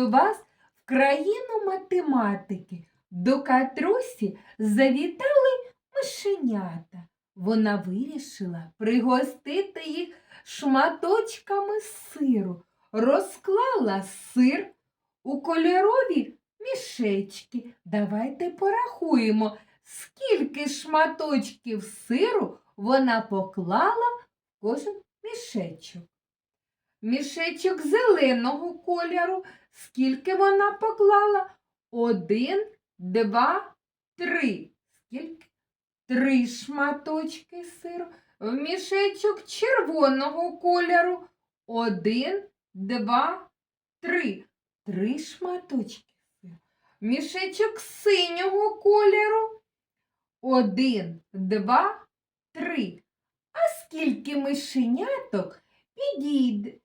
Запрошую вас в країну математики. До Катрусі завітали мишенята. Вона вирішила пригостити їх шматочками сиру, розклала сир у кольорові мішечки. Давайте порахуємо, скільки шматочків сиру вона поклала в кожен мішечок. Мішечок зеленого кольору. Скільки вона поклала? Один, два, три. Скільки? Три шматочки сиру. В мішечок червоного кольору. Один, два, три. Три шматочки сиру. Мішечок синього кольору. Один, два, три. А скільки мишеняток підійде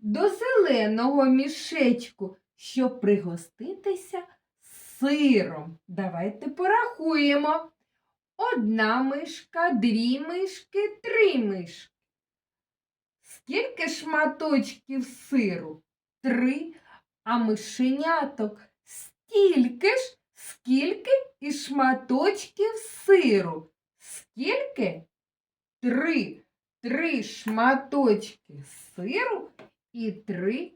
до зеленого мішечку, щоб пригоститися сиром. Давайте порахуємо. Одна мишка, дві мишки, три мишки. Скільки шматочків сиру? Три. А мишеняток стільки ж, скільки і шматочків сиру. Скільки? Три. Три шматочки сиру і три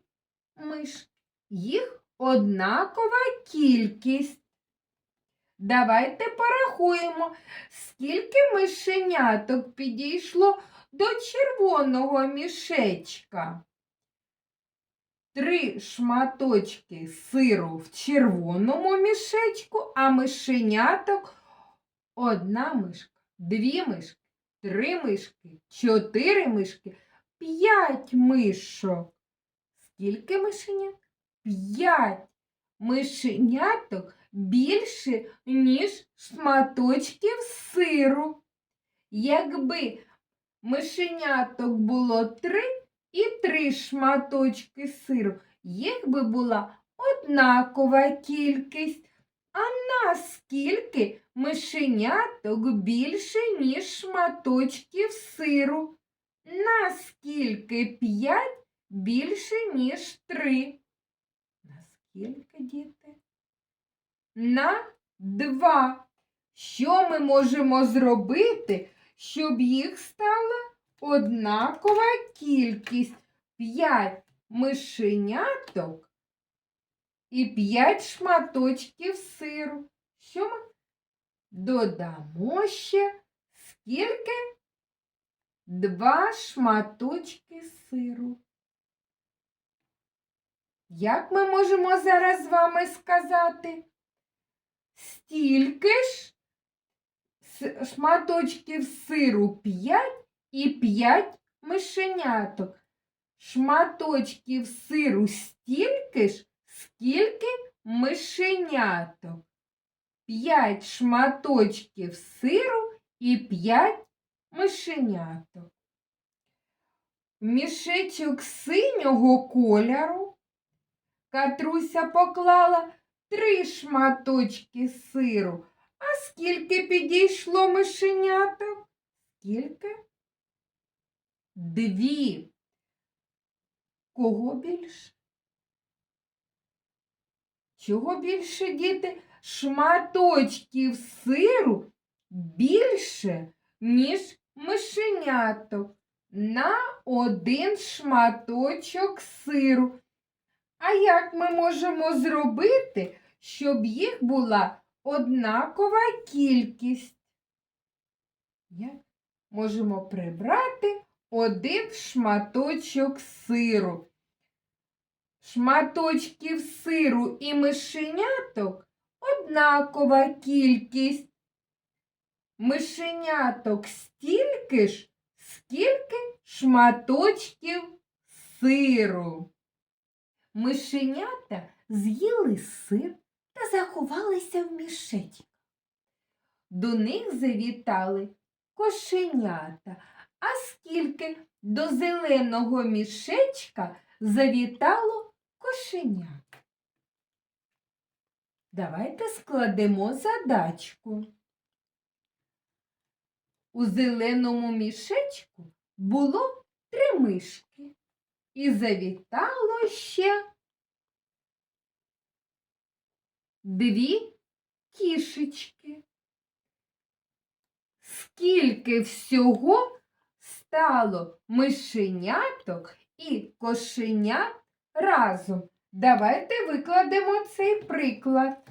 мишки. Їх однакова кількість. Давайте порахуємо, скільки мишеняток підійшло до червоного мішечка. Три шматочки сиру в червоному мішечку, а мишеняток одна мишка, дві мишки, три мишки, чотири мишки, п'ять мишок. Скільки мишенят? П'ять мишеняток більше, ніж шматочків сиру. Якби мишеняток було три і три шматочки сиру, їх би була однакова кількість. А наскільки мишеняток більше, ніж шматочків сиру? Наскільки п'ять більше, ніж три? Наскільки, діти? На два. Що ми можемо зробити, щоб їх стала однакова кількість? П'ять мишеняток і п'ять шматочків сиру. Що ми додамо ще скільки? Два шматочки сиру. Як ми можемо зараз з вами сказати? Стільки ж шматочків сиру 5 і 5 мишеняток. Шматочків сиру стільки ж, скільки мишеняток. 5 шматочків сиру і 5 мишеняток. Мішечок синього кольору Катруся поклала три шматочки сиру. А скільки підійшло мишеняток? Скільки? Дві. Кого більше? Чого більше, діти? Шматочків сиру більше, ніж мишеняток. На один шматочок сиру. А як ми можемо зробити, щоб їх була однакова кількість? Як можемо прибрати один шматочок сиру? Шматочків сиру і мишеняток однакова кількість. Мишеняток стільки ж, скільки шматочків сиру. Мишенята з'їли сир та заховалися в мішечок. До них завітали кошенята. А скільки до зеленого мішечка завітало кошенят? Давайте складемо задачку. У зеленому мішечку було три мишки. і завітало ще дві кішечки. Скільки всього стало мишеняток і кошенят разом? Давайте викладемо цей приклад.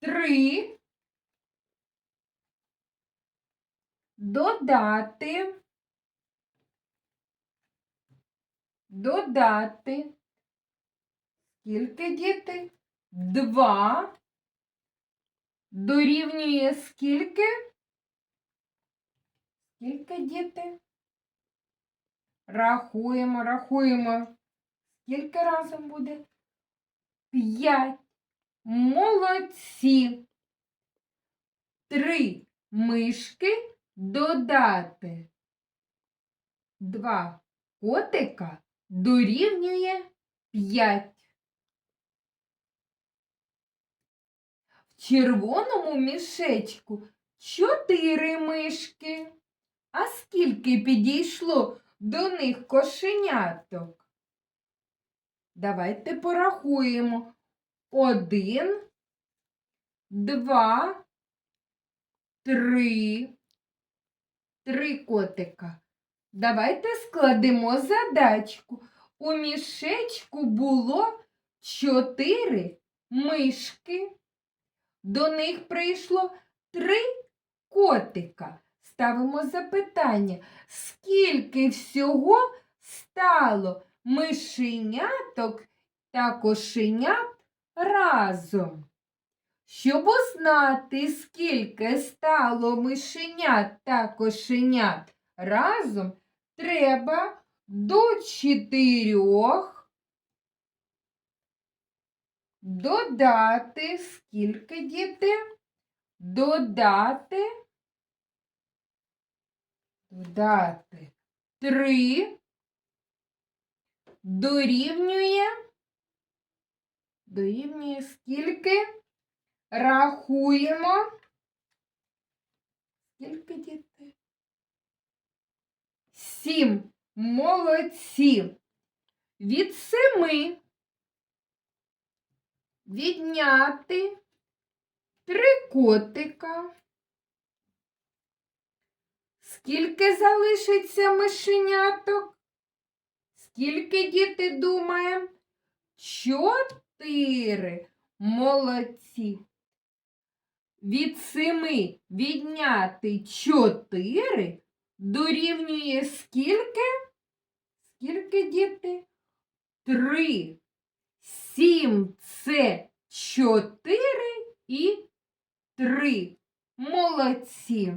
Три додати, додати. Скільки діти? Два дорівнює скільки? Скільки діти? Рахуємо, рахуємо. Скільки разом буде? П'ять. Молодці. Три мишки додати. Два котика дорівнює п'ять. В червоному мішечку чотири мишки. А скільки підійшло до них кошеняток? Давайте порахуємо. Один, два, три. Три котика. Давайте складемо задачку. У мішечку було чотири мишки. До них прийшло три котика. Ставимо запитання, скільки всього стало мишеняток та кошенят разом? Щоб узнати, скільки стало мишенят та кошенят разом, треба до чотирьох додати скільки діти? Додати, додати три дорівнює, дорівнює скільки? Рахуємо. Скільки дітей? Сім. Молодці. Від семи відняти три котика. Скільки залишиться мишеняток? Скільки діти думаємо? Чотири. Молодці. Від семи відняти чотири дорівнює скільки? Скільки діти? Три. Сім це чотири і три. Молодці.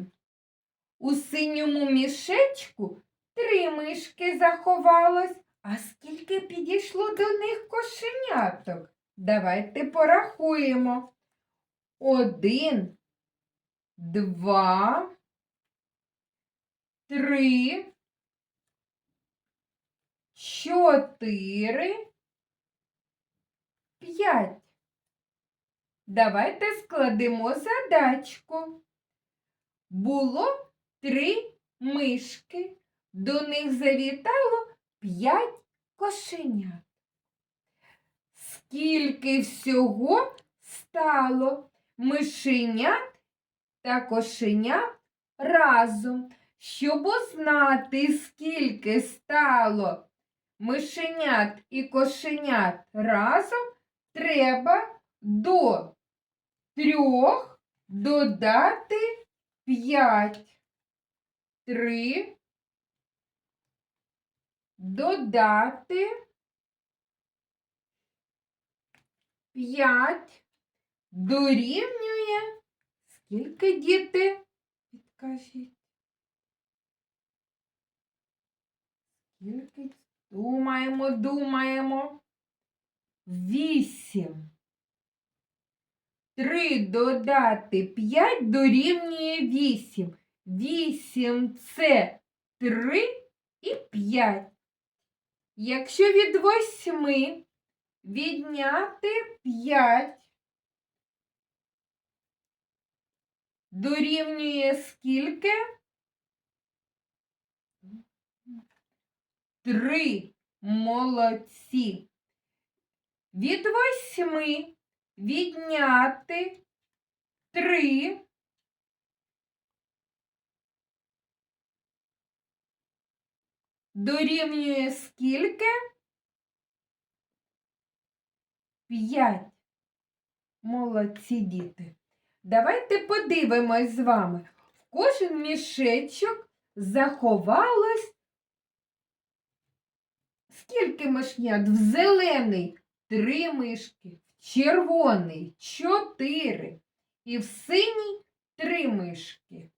У синьому мішечку три мишки заховалось. А скільки підійшло до них кошеняток? Давайте порахуємо. Один, два, три, чотири, п'ять. Давайте складемо задачку. Було три мишки. До них завітало п'ять кошенят. Скільки всього стало мишенят та кошенят разом? Щоб узнати, скільки стало мишенят і кошенят разом, треба до трьох додати п'ять. Три. Додати п'ять дорівнює. Скільки діти? Підкажіть. Скільки? Думаємо, думаємо. Вісім. Три додати п'ять дорівнює вісім. Вісім це три і п'ять. Якщо від восьми відняти п'ять дорівнює скільки? Три. Молодці. Від восьми відняти три. Дорівнює скільки? П'ять. Молодці діти. Давайте подивимось з вами. В кожен мішечок заховалось скільки мишнят? В зелений три мишки, в червоний чотири і в синій три мишки.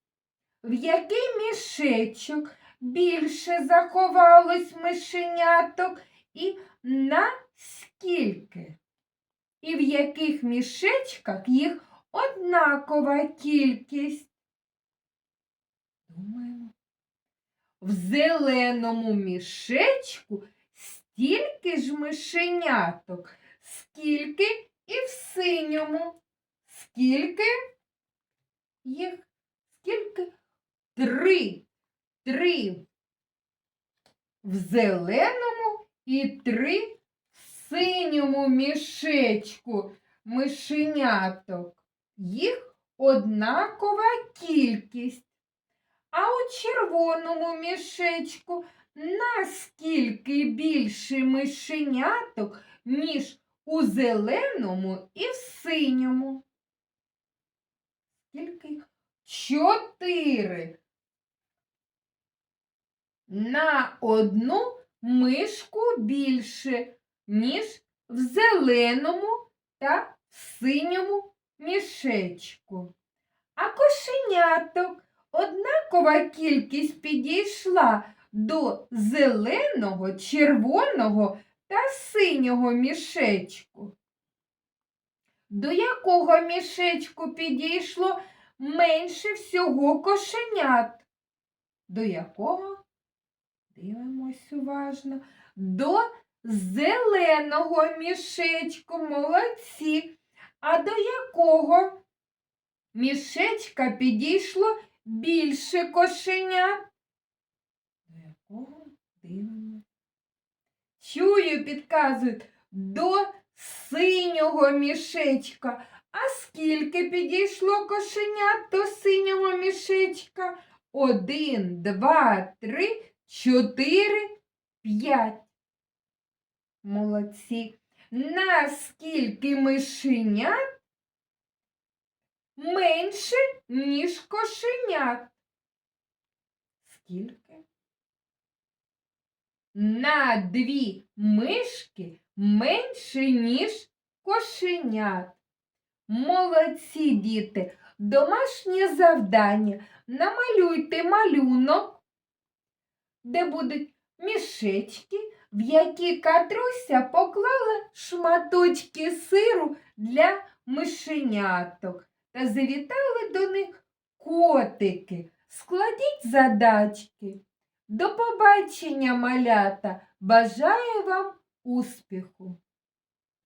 В який мішечок більше заховалось мишеняток і на скільки? І в яких мішечках їх однакова кількість? Думаємо. В зеленому мішечку стільки ж мишеняток, скільки і в синьому. Скільки їх? Скільки? Три. Три в зеленому і три в синьому мішечку мишеняток. Їх однакова кількість. А у червоному мішечку наскільки більше мишеняток, ніж у зеленому і в синьому? Скільки їх? Чотири. На одну мишку більше, ніж в зеленому та синьому мішечку. А кошеняток однакова кількість підійшла до зеленого, червоного та синього мішечку. До якого мішечку підійшло менше всього кошенят? До якого? Дивимось уважно. До зеленого мішечку, молодці. А до якого мішечка підійшло більше кошенят? До якого дивимось? Чую, підказують, до синього мішечка. А скільки підійшло кошенят до синього мішечка? Один, два, три, чотири, п'ять. Молодці. Наскільки мишенят менше, ніж кошенят? Скільки? На дві мишки менше, ніж кошенят. Молодці діти, домашнє завдання. Намалюйте малюнок, де будуть мішечки, в які Катруся поклала шматочки сиру для мишеняток та завітали до них котики. Складіть задачки. До побачення, малята! Бажаю вам успіху!